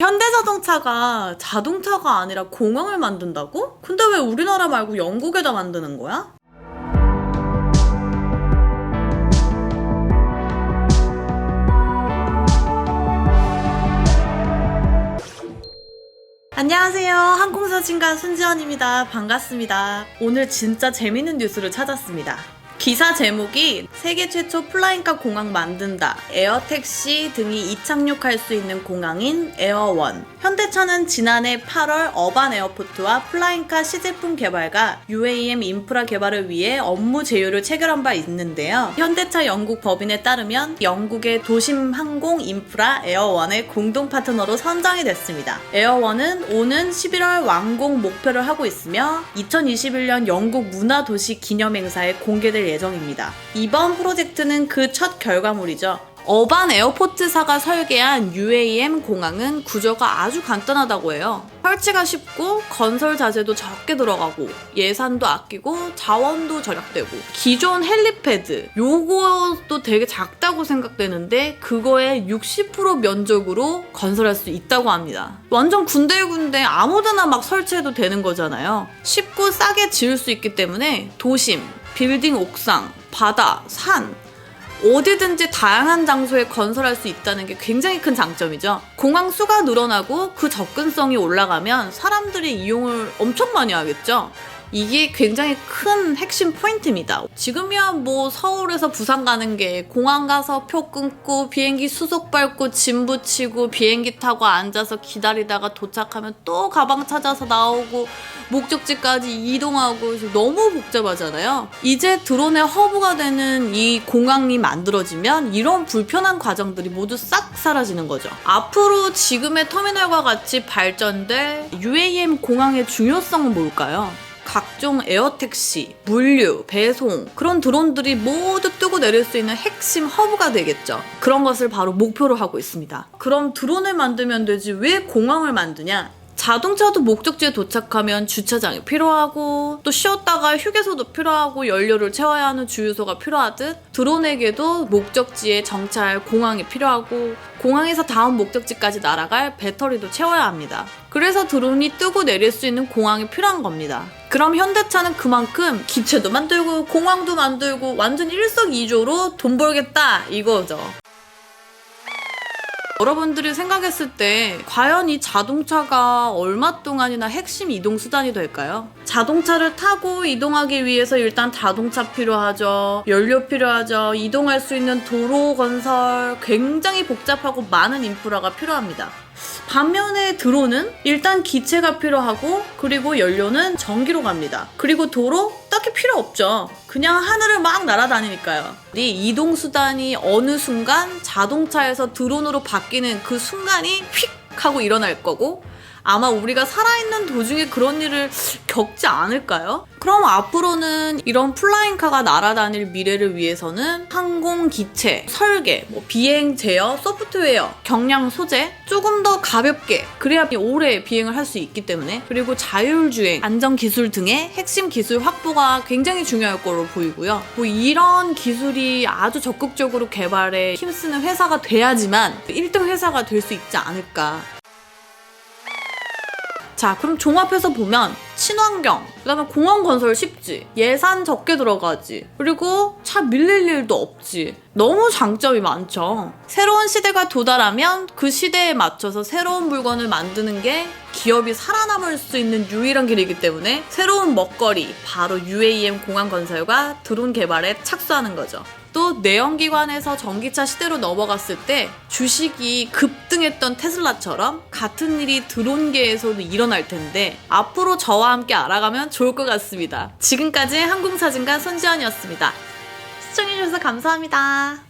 현대자동차가 자동차가 아니라 공항을 만든다고? 근데 왜 우리나라 말고 영국에다 만드는 거야? 안녕하세요. 항공사진가 순지연입니다. 반갑습니다. 오늘 진짜 재밌는 뉴스를 찾았습니다. 기사 제목이 세계 최초 플라잉카 공항 만든다. 에어택시 등이 이착륙할 수 있는 공항인 에어원. 현대차는 지난해 8월 어반 에어포트와 플라잉카 시제품 개발과 UAM 인프라 개발을 위해 업무 제휴를 체결한 바 있는데요. 현대차 영국 법인에 따르면 영국의 도심 항공 인프라 에어원의 공동 파트너로 선정이 됐습니다. 에어원은 오는 11월 완공 목표를 하고 있으며 2021년 영국 문화도시 기념행사에 공개될 예정입니다. 이번 프로젝트는 그 첫 결과물이죠. 어반 에어포트사가 설계한 UAM 공항은 구조가 아주 간단하다고 해요. 설치가 쉽고 건설 자재도 적게 들어가고 예산도 아끼고 자원도 절약되고 기존 헬리패드 요것도 되게 작다고 생각되는데 그거의 60% 면적으로 건설할 수 있다고 합니다. 완전 군데군데 아무데나 막 설치해도 되는 거잖아요. 쉽고 싸게 지을 수 있기 때문에 도심, 빌딩 옥상, 바다, 산 어디든지 다양한 장소에 건설할 수 있다는 게 굉장히 큰 장점이죠. 공항 수가 늘어나고 그 접근성이 올라가면 사람들이 이용을 엄청 많이 하겠죠. 이게 굉장히 큰 핵심 포인트입니다. 지금이야 뭐 서울에서 부산 가는 게 공항 가서 표 끊고 비행기 수속 밟고 짐 붙이고 비행기 타고 앉아서 기다리다가 도착하면 또 가방 찾아서 나오고 목적지까지 이동하고 너무 복잡하잖아요. 이제 드론의 허브가 되는 이 공항이 만들어지면 이런 불편한 과정들이 모두 싹 사라지는 거죠. 앞으로 지금의 터미널과 같이 발전될 UAM 공항의 중요성은 뭘까요? 각종 에어택시, 물류, 배송 그런 드론들이 모두 뜨고 내릴 수 있는 핵심 허브가 되겠죠. 그런 것을 바로 목표로 하고 있습니다. 그럼 드론을 만들면 되지 왜 공항을 만드냐? 자동차도 목적지에 도착하면 주차장이 필요하고 또 쉬었다가 휴게소도 필요하고 연료를 채워야 하는 주유소가 필요하듯 드론에게도 목적지에 정차할 공항이 필요하고 공항에서 다음 목적지까지 날아갈 배터리도 채워야 합니다. 그래서 드론이 뜨고 내릴 수 있는 공항이 필요한 겁니다. 그럼 현대차는 그만큼 기체도 만들고 공항도 만들고 완전 일석이조로 돈 벌겠다 이거죠. 여러분들이 생각했을 때 과연 이 자동차가 얼마 동안이나 핵심 이동 수단이 될까요? 자동차를 타고 이동하기 위해서 일단 자동차 필요하죠. 연료 필요하죠. 이동할 수 있는 도로 건설 굉장히 복잡하고 많은 인프라가 필요합니다. 반면에 드론은 일단 기체가 필요하고 그리고 연료는 전기로 갑니다. 그리고 도로 딱히 필요 없죠. 그냥 하늘을 막 날아다니니까요. 이 이동 수단이 어느 순간 자동차에서 드론으로 바뀌는 그 순간이 휙 하고 일어날 거고 아마 우리가 살아있는 도중에 그런 일을 겪지 않을까요? 그럼 앞으로는 이런 플라잉카가 날아다닐 미래를 위해서는 항공 기체, 설계, 뭐 비행 제어, 소프트웨어, 경량 소재 조금 더 가볍게 그래야 오래 비행을 할 수 있기 때문에 그리고 자율주행, 안전 기술 등의 핵심 기술 확보가 굉장히 중요할 거로 보이고요. 뭐 이런 기술이 아주 적극적으로 개발에 힘쓰는 회사가 돼야지만 1등 회사가 될 수 있지 않을까. 자, 그럼 종합해서 보면 친환경, 그다음에 공원 건설 쉽지, 예산 적게 들어가지, 그리고 차 밀릴 일도 없지. 너무 장점이 많죠. 새로운 시대가 도달하면 그 시대에 맞춰서 새로운 물건을 만드는 게 기업이 살아남을 수 있는 유일한 길이기 때문에 새로운 먹거리, 바로 UAM 공항 건설과 드론 개발에 착수하는 거죠. 또 내연기관에서 전기차 시대로 넘어갔을 때 주식이 급등했던 테슬라처럼 같은 일이 드론계에서도 일어날 텐데 앞으로 저와 함께 알아가면 좋을 것 같습니다. 지금까지 항공사진가 손지연이었습니다. 시청해주셔서 감사합니다.